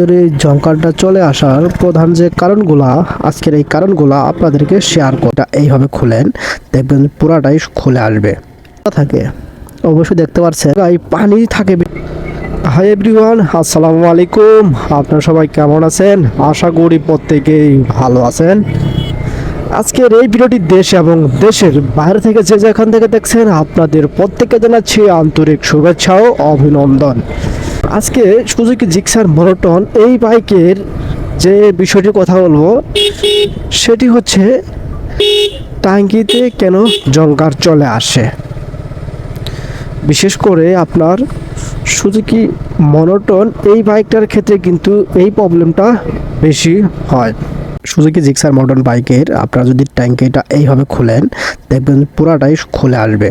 ভিতরে জঙ্কারটা চলে আসার প্রধান যে কারণগুলা, আজকের এই কারণগুলা আপনাদেরকে শেয়ার করা এইভাবে খুলেন, দেখবেন পুরাটাই খুলে আসবে। থাকে, অবশ্যই দেখতে পাচ্ছেন এই পানি থাকে। হাই এভরিওয়ান আসসালামু আলাইকুম। আপনারা সবাই কেমন আছেন? আশা করি প্রত্যেকেই ভালো আছেন। আজকের এই ভিডিওটি দেশ এবং দেশের বাইরে থেকে যে যেখান থেকে দেখছেন, আপনাদের প্রত্যেককে জানাচ্ছি আন্তরিক শুভেচ্ছা ও অভিনন্দন। আজকে সুজুকি জিক্সার মনোটন এই বাইকের যে বিষয়টির কথা বলব, সেটি হচ্ছে টাঙ্কিতে কেন জঙ্কার চলে আসে। বিশেষ করে আপনার সুজুকি মনোটন এই বাইকটার ক্ষেত্রে কিন্তু এই প্রবলেমটা বেশি হয়। সুজুকি জিক্সার মডার্ন বাইকের আপনারা যদি ট্যাঙ্কিটা এইভাবে খোলেন, দেখবেন পুরাটাই খুলে আসবে।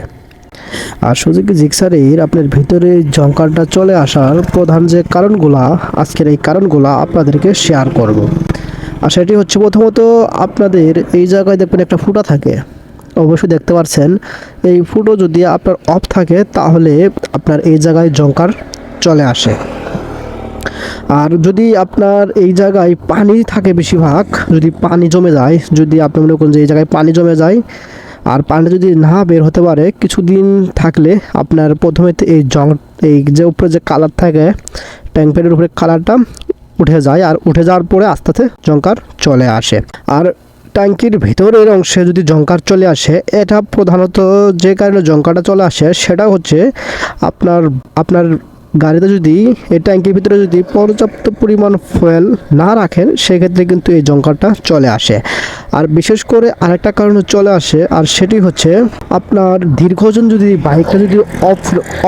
আর সুজুকি জিক্সারের আপনার ভিতরে জঙ্কারটা চলে আসার প্রধান যে কারণগুলা, আজকের এই কারণগুলা আপনাদেরকে শেয়ার করব। আর সেটি হচ্ছে প্রথমত আপনাদের এই জায়গায় দেখবেন একটা ফুটা থাকে। অবশ্যই দেখতে পাচ্ছেন এই ফুটো যদি আপনার অফ থাকে, তাহলে আপনার এই জায়গায় জঙ্কার চলে আসে। আর যদি আপনার এই জায়গায় পানি থাকে বেশিরভাগ, যদি পানি জমে যায়, যদি আপনি মনে করেন যে এই জায়গায় পানি জমে যায় আর পানি যদি না বের হতে পারে, কিছুদিন থাকলে আপনার প্রথমে এই জং, এই যে উপরে যে কালার থাকে, ট্যাঙ্ক প্যাডের উপরে কালারটা উঠে যায় আর উঠে যাওয়ার পরে আস্তে আস্তে জঙ্কার চলে আসে। আর ট্যাঙ্কির ভেতরের অংশে যদি জঙ্কার চলে আসে, এটা প্রধানত যে কারণে জঙ্কারটা চলে আসে, সেটা হচ্ছে আপনার আপনার গাড়িতে যদি, এই ট্যাঙ্কির ভিতরে যদি পর্যাপ্ত পরিমাণ ফুয়েল না রাখেন, সেক্ষেত্রে কিন্তু এই জঙ্কারটা চলে আসে। আর বিশেষ করে আরেকটা কারণে চলে আসে, আর সেটি হচ্ছে আপনার দীর্ঘজন যদি বাইকটা যদি অফ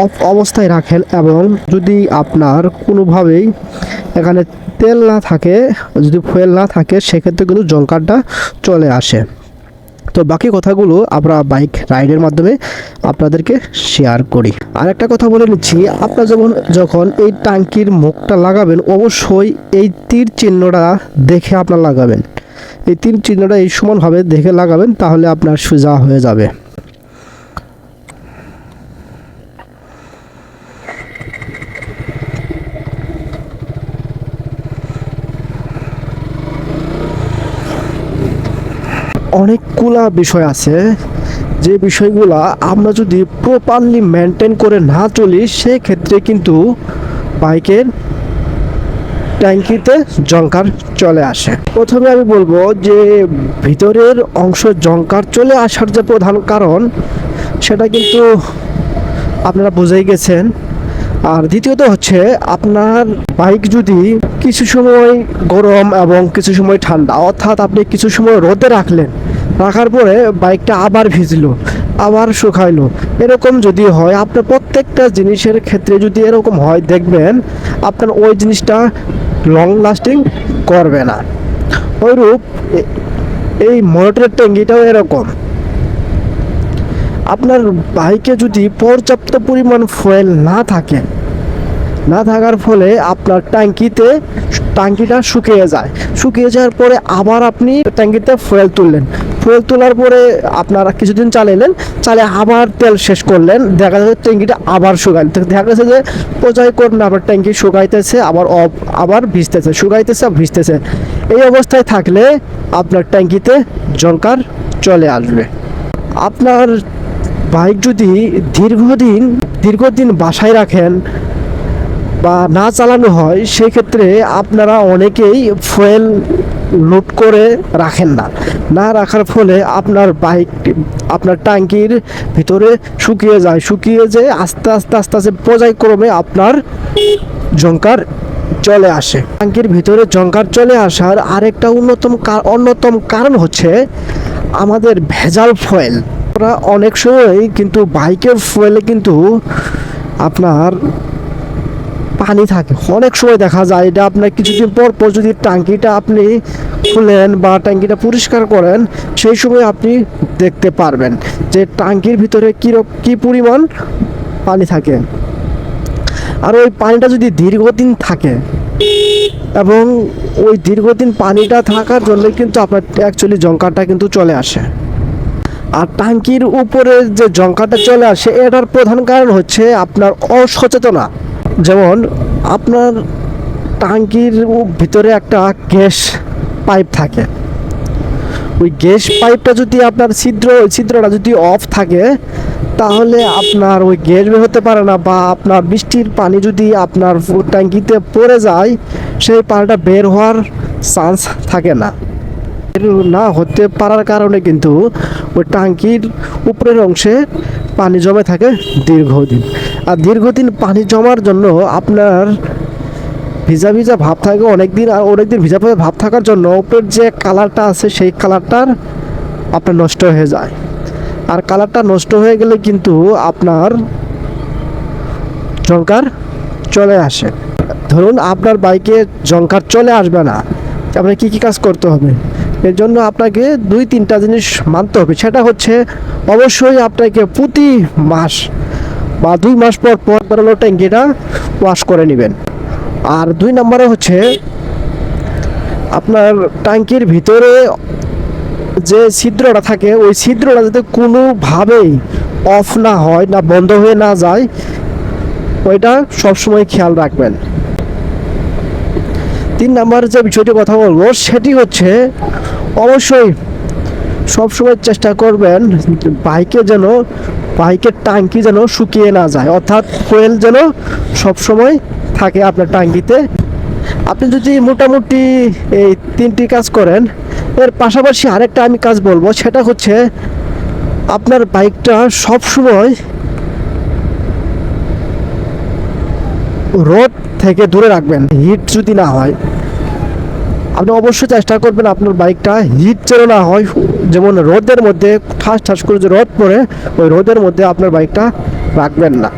অফ অবস্থায় রাখেন এবং যদি আপনার কোনোভাবেই এখানে তেল না থাকে, যদি ফুয়েল না থাকে, সেক্ষেত্রে কিন্তু জঙ্কারটা চলে আসে। তো বাকি কথাগুলো আমরা বাইক রাইডের মাধ্যমে আপনাদেরকে শেয়ার করি। আর একটা কথা বলে নিচ্ছি, আপনার যখন যখন এই টাঙ্কির মুখটা লাগাবেন, অবশ্যই এই তীর চিহ্নটা দেখে আপনার লাগাবেন। এই তীর চিহ্নটা এই সমানভাবে দেখে লাগাবেন, তাহলে আপনার সোজা হয়ে যাবে। অনেকগুলা বিষয় আছে। যে বিষয়গুলা আমরা যদি প্রপারলি মেনটেন করে না চলি, সেক্ষেত্রে কিন্তু বাইকের ট্যাঙ্কিতে জঙ্কার চলে আসে। প্রথমে আমি বলব যে, ভিতরের অংশ জঙ্কার চলে আসার যে প্রধান কারণ, সেটা কিন্তু আপনারা বুঝেই গেছেন। আর দ্বিতীয়ত হচ্ছে, আপনার বাইক যদি কিছু সময় গরম এবং কিছু সময় ঠান্ডা, অর্থাৎ আপনি কিছু সময় রোদে রাখলেন রাখার পরে বাইকটা আবার ভিজলো, আবার শুকাইলো। এরকম যদি হয়, আপনার প্রত্যেকটা জিনিসের ক্ষেত্রে যদি এরকম হয়, দেখবেন আপনার ওই জিনিসটা লং লাস্টিং করবে না। ওইরূপ এই মোটরের ট্যাঙ্কিটাও এরকম। আপনার বাইকে যদি পর্যাপ্ত পরিমাণ ফুয়েল না থাকে, না থাকার ফলে আপনার ট্যাঙ্কিতে ট্যাঙ্কিটা শুকিয়ে যায়। শুকিয়ে যাওয়ার পরে আবার আপনি ট্যাঙ্কিতে ফুয়েল তুললেন। ফুয়েল তোলার পরে আপনারা কিছুদিন চালাইলেন চালে আবার তেল শেষ করলেন। দেখা যাচ্ছে ট্যাঙ্কিটা আবার শুকাইল দেখা গেছে যে পর্যায় করুন আবার ট্যাঙ্কি শুকাইতেছে, আবার অফ আবার ভিজতেছে, শুকাইতেছে ভিজতেছে। এই অবস্থায় থাকলে আপনার ট্যাঙ্কিতে জলকার চলে আসবে। আপনার বাইক যদি দীর্ঘদিন দীর্ঘদিন বাসায় রাখেন বা না চালানো হয়, সেক্ষেত্রে আপনারা অনেকেই ফুয়েল লোড করে রাখেন না। না রাখার ফলে আপনার বাইক আপনার ট্যাঙ্কির ভিতরে শুকিয়ে যায়। শুকিয়ে যেয়ে আস্তে আস্তে আস্তে আস্তে পর্যায়ক্রমে আপনার জঙ্কার চলে আসে। ট্যাঙ্কির ভিতরে জঙ্কার চলে আসার আরেকটা অন্যতম অন্যতম কারণ হচ্ছে আমাদের ভেজাল ফয়েল। অনেক সময় কিন্তু বাইকের ফুয়েলে কিন্তু আপনার পানি থাকে। অনেক সময় দেখা যায় এটা আপনার কিছুদিন পর পর যদি ট্যাঙ্কিটা আপনি খুলেন বা ট্যাঙ্কিটা পরিষ্কার করেন, সেই সময় আপনি দেখতে পারবেন যে ট্যাঙ্কির ভিতরে কী কী পরিমাণ পানি থাকে। আর ওই পানিটা যদি দীর্ঘদিন থাকে এবং ওই দীর্ঘদিন পানিটা থাকার জন্য কিন্তু আপনার অ্যাকচুয়ালি জঙ্কারটা কিন্তু চলে আসে। আর ট্যাঙ্কির উপরে যে জঙ্কাটা চলে আসে, এটার প্রধান কারণ হচ্ছে আপনার অসচেতনা যেমন আপনার টাঙ্কির ভিতরে একটা গ্যাস পাইপ থাকে। ওই গ্যাস পাইপটা যদি আপনার ছিদ্র ওই ছিদ্রটা যদি অফ থাকে, তাহলে আপনার ওই গ্যাস বের হতে পারে না বা আপনার বৃষ্টির পানি যদি আপনার ট্যাঙ্কিতে পড়ে যায়, সেই পানিটা বের হওয়ার চান্স থাকে না। বের না হতে পারার কারণে কিন্তু ওই ট্যাঙ্কির উপরের অংশে পানি জমে থাকে দীর্ঘদিন। আর দীর্ঘদিন পানি জমার জন্য আপনার ভিজা ভিজা ভাব থাকে অনেকদিন আর অনেকদিন ভিজা ভিজা ভাব থাকার জন্য উপরের যে কালারটা আছে সেই কালারটার আপনার নষ্ট হয়ে যায়। আর কালারটা নষ্ট হয়ে গেলে কিন্তু আপনার জঙ্কার চলে আসে। ধরুন আপনার বাইকে জঙ্কার চলে আসবে না আপনাকে কী কী কাজ করতে হবে? এর জন্য আপনাকে দুই তিনটা জিনিস মানতে হবে। সেটা হচ্ছে অবশ্যই আপনাকে প্রতি মাস বা দুই মাস পর পর বেরোলো ট্যাঙ্কিটা ওয়াশ করে নেবেন। আর দুই নম্বরে হচ্ছে আপনার ট্যাঙ্কির ভিতরে যে ছিদ্রটা থাকে, ওই ছিদ্রটা যাতে কোনোভাবেই অফ না হয় না বন্ধ হয়ে না যায়, ওইটা সবসময় খেয়াল রাখবেন। তিন নাম্বার যে বিষয়টি কথা বলব, সেটি হচ্ছে অবশ্যই সবসময় চেষ্টা করবেন বাইকে যেন, বাইকের ট্যাঙ্কি যেন শুকিয়ে না যায়। অর্থাৎ কোয়েল যেন সবসময় থাকে আপনার ট্যাঙ্কিতে। আপনি যদি মোটামুটি এই তিনটি কাজ করেন, এর পাশাপাশি আরেকটা আমি কাজ বলব, সেটা হচ্ছে আপনার বাইকটা সবসময় রোদ থেকে দূরে রাখবেন। হিট যদি না হয় আপনি অবশ্যই চেষ্টা করবেন আপনার বাইকটা হিট যেন না হয়। যেমন রোদের মধ্যে ঠাস ঠাস করে যে রোদ পড়ে, ওই রোদের মধ্যে আপনার বাইকটা রাখবেন না।